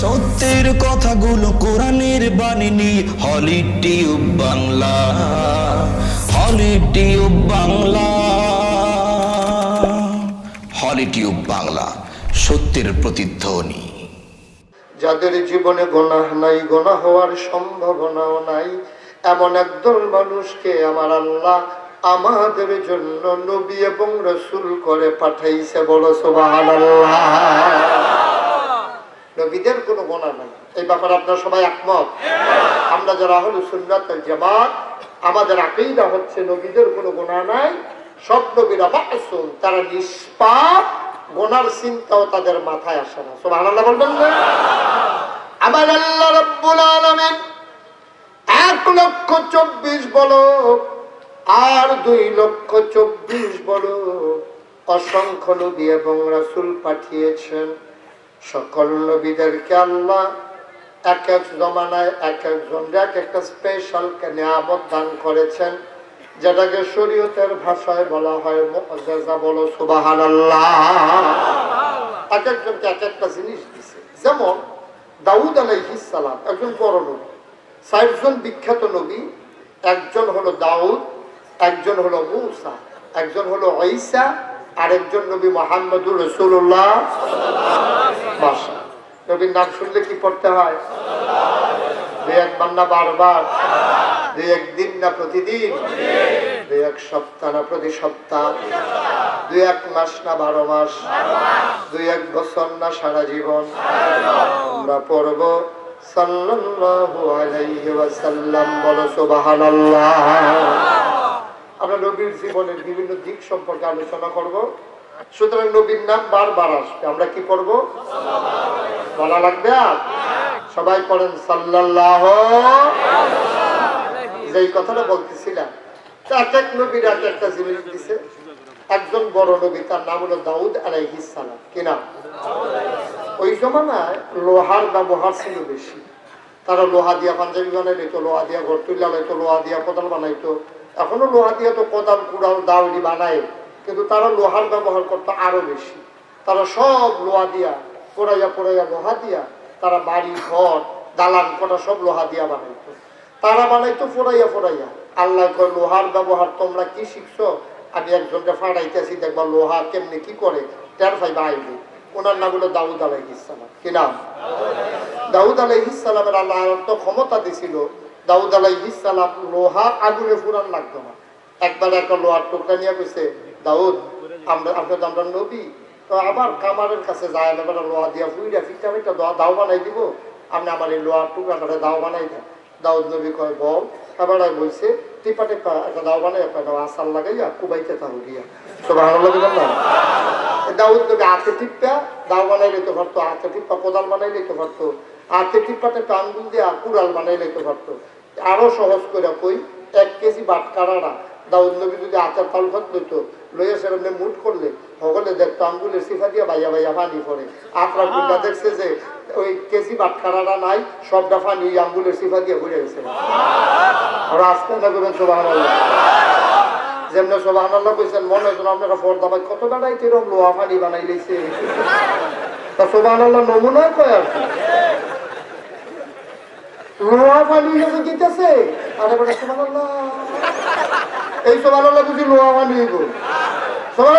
সত্যের কথাগুলো কোরআনের বাণী নিয়ে holy tube Bangla. Holy tube Bangla. Holy tube Bangla. সত্যের প্রতিধ্বনি। যাদের জীবনে গোনাহ নাই গোনা হওয়ার সম্ভাবনাও নাই, এমন একদল মানুষকে আমার আল্লাহ আমাদের জন্য নবী এবং রসুল করে পাঠাইছে বড় সোবাহান নবীদের কোনো গোনা নাই। এই ব্যাপারে আপনারা সবাই একমত? আমরা যারা হল সুন্নাত জামাত, আমাদের আকেইদা হচ্ছে নবীদের কোনো গোনা নাই। সব নবীরা মাসুম তারা নিষ্পাপ, গোনার চিন্তাও তাদের মাথায় আসে না। সুবহানাল্লাহ বলবেন না? আমার আল্লাহ রব্বুল আলামিন এক লক্ষ চব্বিশ বলো আর দুই লক্ষ চব্বিশ বলো অসংখ্য নবী এবং রাসূল পাঠিয়েছেন। সকল নবীদেরকে আল্লাহ এক এক জমানায় এক একজন এক একটা স্পেশাল নিয়ামত দান করেছেন যেটাকে শরীয়তের ভাষায় বলা হয় বলো সুবহানাল্লাহ। এক একজনকে এক একটা জিনিস দিছে। যেমন দাউদ আলাইহিস সালাম একজন বড় নবী চারজন বিখ্যাত নবী একজন হলো দাউদ একজন হলো মূসা একজন হলো ঈসা আর একজন নবী মোহাম্মদুর রসুল্লাহ মাসা নবীর নাম শুনলে কি পড়তে হয়? দুই একবার না বারবার? দুই একদিন না প্রতিদিন? দুই এক সপ্তাহ না প্রতি সপ্তাহ? দুই এক মাস না বারো মাস? দুই এক বছর না সারা জীবন? আমরা পড়ব সাল্লাল্লাহু আলাইহি বলো সুবহানাল্লাহ। আমরা নবীর জীবনের বিভিন্ন দিক সম্পর্কে আলোচনা করব। সুতরাং নবীর নাম বারবার আসবে। আমরা কি করব বলা লাগবে আর? সবাই পড়েন সাল্লাল্লাহ যেই কথাটা বলতেছিলাম, তো একটা জিনিস একজন বড় নবী, তার নাম হলো দাউদ ওই লোহার ব্যবহার বেশি। তারা লোহা দিয়া পাঞ্জাবি বানাইতো, লোহা দিয়া ঘর তুল্লা লাইতো, লোহা দিয়া কোদাল বানাইতো। এখনও লোহা দিয়ে তো কোদাল, কুড়াল দাউলি বানায়। কিন্তু তারা লোহার ব্যবহার করতো আরও বেশি। তারা সব লোহা দিয়া পোড়াইয়া পোড়াইয়া লোহা দিয়া, তারা বাড়ি, ঘর, দালান কটা সব লোহা দিয়া বানাইতো। তারা বানাইতো ফোড়াইয়া ফোড়াইয়া। আল্লাহ কয়, লোহার ব্যবহার তোমরা কি শিখছো? আমি একজনকে ফাড়াইতেছি, দেখবা লোহা কেমনি কি করে? টের পাইবা আইবে ওনার নাম হলো দাউদ আলাইহিসালাম কি নাম? দাউদ আলাইহিসালামের আল্লাহ তো ক্ষমতা দিছিল। দাউদ আলাইহিসালাম লোহা আগুনে ফুরান লাগতো না। একবার একটা লোহার টুকরা নিয়ে গেছে দাউদ, আমরা আপনার আমরা নবী। তো আবার কামারের কাছে যায় না এবার লোহা দিয়া ফুইরা ফিটা ফিটা দাও বানাই দিব। আপনি আমার এই লোহার টুকরাটা দাও বানাই দেন। দাউদ নবী কয়, বল। এবার বলছে, টিপা টিপা, একটা দাও বানাই দাও আসার লাগাইয়া কুবাইতে তাহু গিয়া। তো ভালো লাগে না দাউদ নবী হাতে টিপা, দাও বানাই লইতে পারতো, হাতে টিপা কোদাল বানাই লইতে পারতো, হাতে টিপাতে আঙ্গুল দিয়া কুড়াল বানাই লইতে পারতো। আরও সহজ করে কই এক কেজি বাটকারাটা দাউদ নবী যদি আচার তাল ভাত লইতো লইয়া সেরকম মুট করলে সকলে দেখতো আঙ্গুলের সিফা দিয়ে বাইয়া বাইয়া পানি পড়ে। আপনার গুন্ডা দেখছে যে ওই কেজি বাটকারাটা নাই সবটা পানি ওই আঙ্গুলের সিফা দিয়ে ঘুরে গেছে। আর আজকে না করবেন সোবাহ যেমন সোবাহ কইছেন মনে হয়েছিল আপনারা ফর্দা ভাই কত বেড়াই কিরম লোহা পানি বানাই লইছে। তা সোবাহ নমুনা কয় আর কি? লোহা পানি যখন দিতেছে আরে বলে সোবাহ এই সোবাহ বুঝি লোহা পানি হইব সোবাহ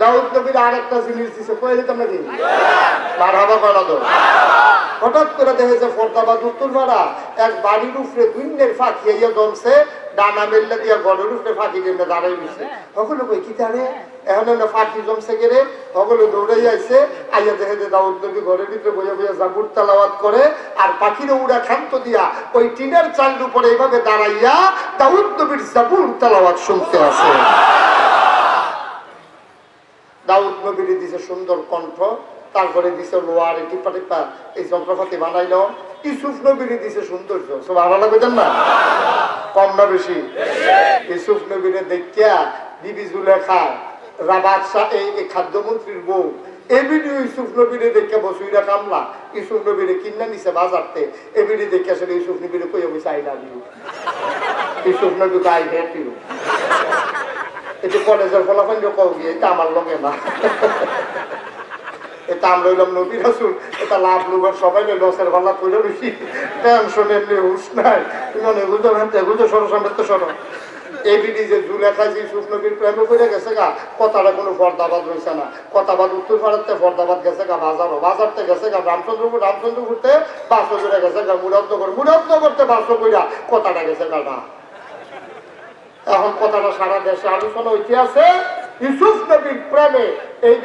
দাউদ নবীর আর একটা জিনিস দিছে, কয়ে তোমরা কি মার হাবা করা তো। হঠাৎ করে দেখেছে ফরদাবাদ উত্তর পাড়া এক বাড়ির উপরে দুইনের ফাঁকি ইয়ে জমছে, ডানা মেললে দিয়া গড়ের উপরে ফাঁকি দিয়ে দাঁড়াই গেছে সকলে কই কি তারে? এখন না ফাঁকি জমছে গেলে সকলে দৌড়ে যাইছে আইয়া দেখে যে দাউদ নবী ঘরের ভিতরে বইয়া বইয়া জাবুর তালাওয়াত করে, আর পাখির উড়া খান্ত দিয়া ওই টিনের চালের উপরে এইভাবে দাঁড়াইয়া দাউদ নবীর জাবুর তালাওয়াত শুনতে আছে দাউদ নবীর দিছে সুন্দর কণ্ঠ তারপরে দিছে লোয়ার টিপা টিপা এই যন্ত্রপাতি বানাইল। ইসুফ নবীর দিছে সৌন্দর্য। সব ভালো লাগবে না? কম না বেশি? ইসুফ নবীরে দেখিয়া বিবি জুলেখা রাবাদশাহ এই খাদ্যমন্ত্রীর বউ এবিডি ইউসুফ নবীরে দেখে বসুইরা কামলা। ইউসুফ নবীরে কিনা নিছে বাজারতে। এবিডি দেখে আসলে ইউসুফ নবীরে কই বসে আই লাভ ইউ ইউসুফ নবী আই হেট ইউ কলেজের ফলাফল কও গিয়ে এটা আমার লগে না। এটা আমরা হইলাম নবী রাসুল, এটা লাভ লুবার সবাই লসের ভাল্লা করে বেশি টেনশনের নেই। হুস নাই এগুলো ভ্যান এগুলো সরো সামনে সরো। এবিডি যে জুলেখা যে ইউসুফ প্রেমে করে গেছে গা, কথাটা কোনো ফর্দাবাদ রয়েছে না। কথাবাদ উত্তর ভারতে ফর্দাবাদ গেছে গা, বাজারও। বাজারতে গেছে গা, রামচন্দ্রপুর রামচন্দ্রপুরতে বাসো করে গেছে গা, মুরাদনগর মুরাদনগরতে বাসো কইরা কথাটা গেছে গা, না। এখন কথাটা সারা দেশে আলোচনা হইতে আছে। ইউসুফ নবীর প্রেমে, এই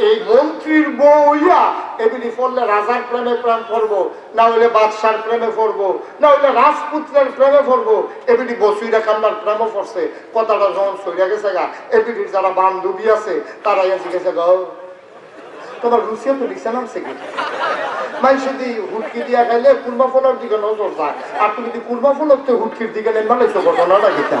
এই- মন্ত্রীর বউয়া এগুলি পড়লে রাজার প্রেমে প্রেম করব না হইলে বাদশার প্রেমে পড়ব না হইলে রাজপুত্রের প্রেমে পড়ব এগুলি বসুইরা কান্নার প্রেমে পড়ছে। কথাটা যখন সইয়া গেছে গা, এগুলির যারা বান্ধবী আছে তারা এসে গেছে গা। তোমার রুচিও তো দিছে নামছে কি? মানুষ যদি হুটকি দিয়া খাইলে কুলমা ফলের দিকে নজর যায়। আর তুমি যদি কুলমা ফলের তো হুটকির দিকে নেমা লেছো ঘটনাটা গীতা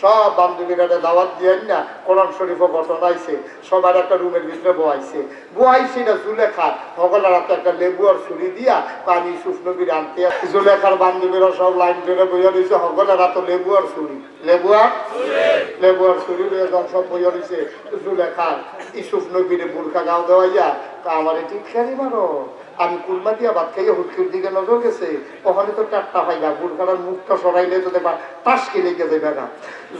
সব বান্ধবীরা দাওয়াত দিয়ে না, কোরআন শরীফ ঘটনা আইছে সবার একটা রুমের ভিতরে বোয়াইছে। বয়াইছে না জুলেখা সকলের হাতে একটা লেবু আর ছুরি দিয়া পানি সুফ নবীর আনতে জুলেখার বান্ধবীরা সব লাইন ধরে বইয়া দিয়েছে সকলের হাতে লেবু আর ছুরি। লেবু আর? লেবু আর ছুরি সব বইয়া দিছে জুলেখার ইসুফ নবীর গাও দেওয়াইয়া, তা আমার ঠিক খেয়ালি মারো। আমি কুলমা দিয়া ভাত খাইয়া হুটকির দিকে নজর গেছে, ওখানে তো টাট্টা পাইবা বুড়খানার মুখটা সরাইলে তো দেখবা টাসকে লেগে যাবে না।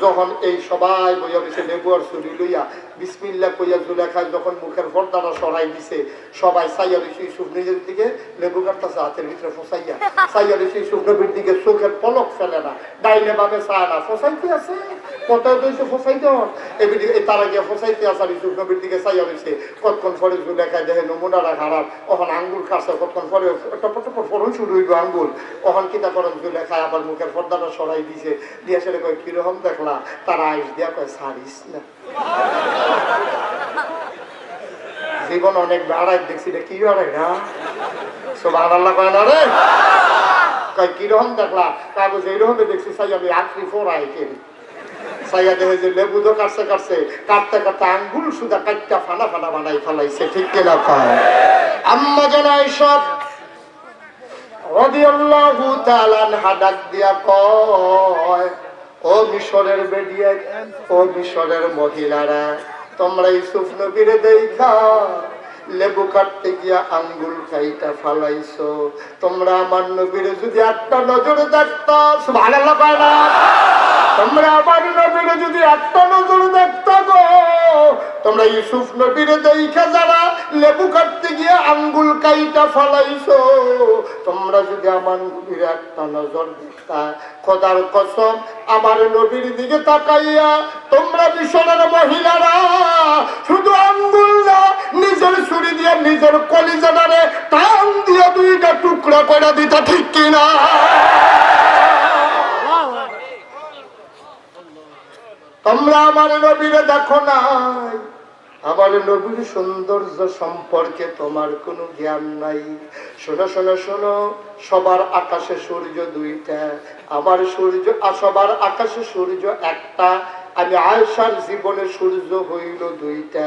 যখন এই সবাই বইয়া বসে লেবু আর চুরি লইয়া বিসমিল্লা কইয়া জুলেখায় যখন মুখের পর্দাটা সরাই দিছে, সবাই সাইয়া দিছে ইসুফ নিজের দিকে লেবু কাটতেছে, হাতের ভিতরে ফসাইয়া। সাইয়া দিছে ইসুফ নবীর দিকে চোখের পলক ফেলে না। ডাইনে ভাবে চায় না, ফসাইতে আছে? কোথায় দইছে ফসাইতে হন? এবিডি তারা গিয়ে ফসাইতে আছে আর ইসুফ নবীর দিকে চাইয়া দিছে। কতক্ষণ পরে জুলেখায় দেখে নমুনারা খারাপ। ওখান আঙ্গুল কাছে কতক্ষণ পরে শুরু আঙ্গুল। ওখান কিতা করেন জুলেখায় আবার মুখের পর্দাটা সরাই দিছে। কয় কীরকম দেখলা আইস দিয়া কয়, সারিস না। জীবন অনেক দেখছি রে কি না সব আল্লাহ কয়, না রে। কয় কীরকম দেখলা কাগজ এইরকম দেখছি সাই আমি আখরি ফোরাই কেরি সাইয়া দেখে যে লেবু তো কাটছে কাটছে, কাটতে কাটতে আঙ্গুল সুদা কাটটা ফানা ফানা বানাই ফেলাইছে, ঠিক কিনা কয়? আম্মা জানাই সব রাদিয়াল্লাহু তাআলা আনহা দিয়া মহিলারা, তোমরা লেবু কাটতে গিয়া আঙ্গুল খাইটা ফালাইছো। তোমরা আমার নবীরে যদি একটা নজর দেখতো কয় না। তোমরা আমার নবীরে যদি একটা নজর দেখত গো, তোমরা ইউসুফ নবীরে দেখা যারা লেবু কাটতে গিয়ে আঙ্গুল কাইটা ফালাইছো। তোমরা যদি আমার নবীর একটা নজর দেখতা খোদার কসম, আমার নবীর দিকে তাকাইয়া তোমরা মিশরের মহিলারা শুধু আঙ্গুল না, নিজের ছুরি দিয়ে নিজের কলিজানারে টান দিয়ে দুইটা টুকরা করে দিতা, ঠিক কিনা? তোমরা আমার নবীরে দেখো নাই। আমার নবীর সৌন্দর্য সম্পর্কে তোমার কোনো জ্ঞান নাই। শোনো শোনো শোনো, সবার আকাশে সূর্য দুইটা, আমার সূর্য সবার আকাশে সূর্য একটা। আমি আয়সার জীবনে সূর্য হইল দুইটা।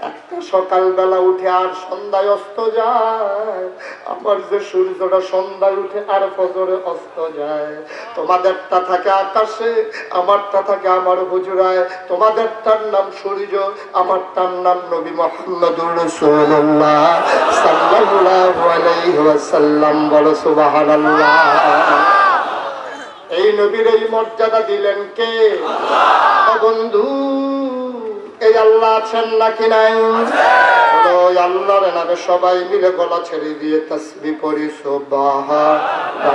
একটা সকালবেলা উঠে আর সন্ধ্যায় অস্ত যায়। আমার যে সূর্যটা সন্ধ্যায় উঠে আর ফজরে অস্ত যায়। তোমাদেরটা থাকে আকাশে, আমারটা থাকে আমার হুজুরায়। তোমাদেরটার নাম সূর্য, আমারটার নাম নবী মোহাম্মদুর রাসূলুল্লাহ। সাল্লাল্লাহু আলাইহি ওয়াসাল্লাম বলো সুবহানাল্লাহ। এই নবীর এই মর্যাদা দিলেন কে? বন্ধু এই আল্লাহ আছেন নাকি নাই? আল্লাহর নামে সবাই মিলে গলা ছেড়ে দিয়ে তসবি পড়ি সুবহানাল্লাহ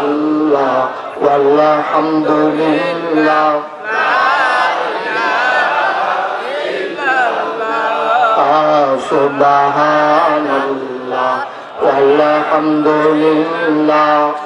আলহামদুলিল্লাহ। সুবহানাল্লাহ আলহামদুলিল্লাহ। لا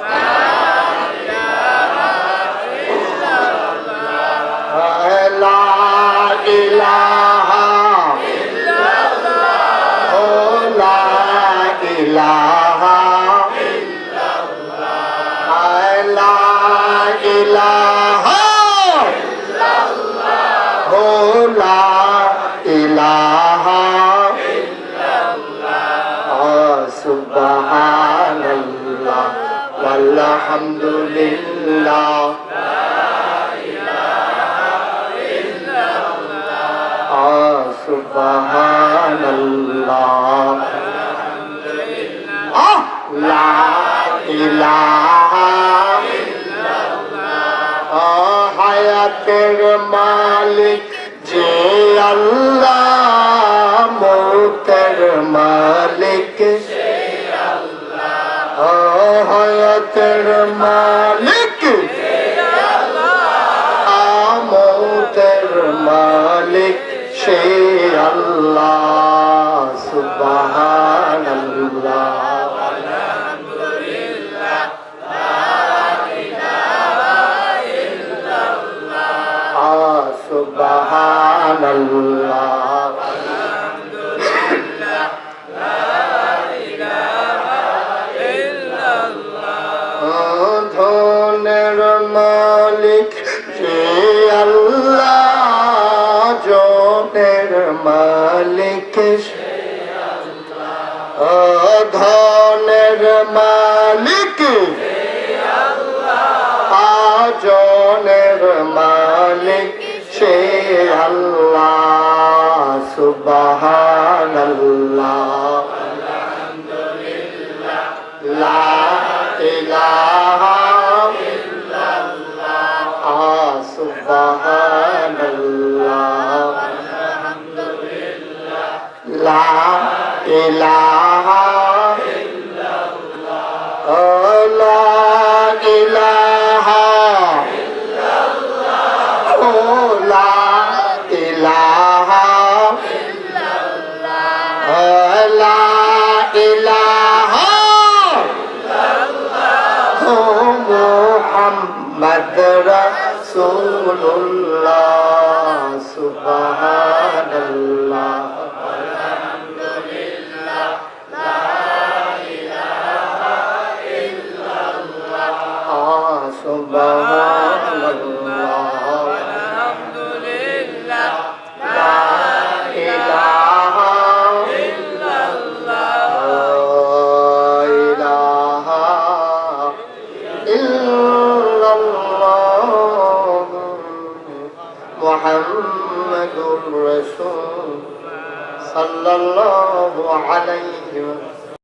আলহামদুলিল্লাহ। সুবহানাল্লাহ। আহ লা ইলাহা আহ, হায়াতের মালিক যে আল্লাহ মালিক। হায়াতের মালিক। আমতের মালিক সে আল্লাহ সুবহানাল্লাহ। আহ, সুবহানাল্লাহ। মালিক আল্লাহ। ধনের মালিক আজনের মালিক সে আল্লাহ সুবাহ লা dolor.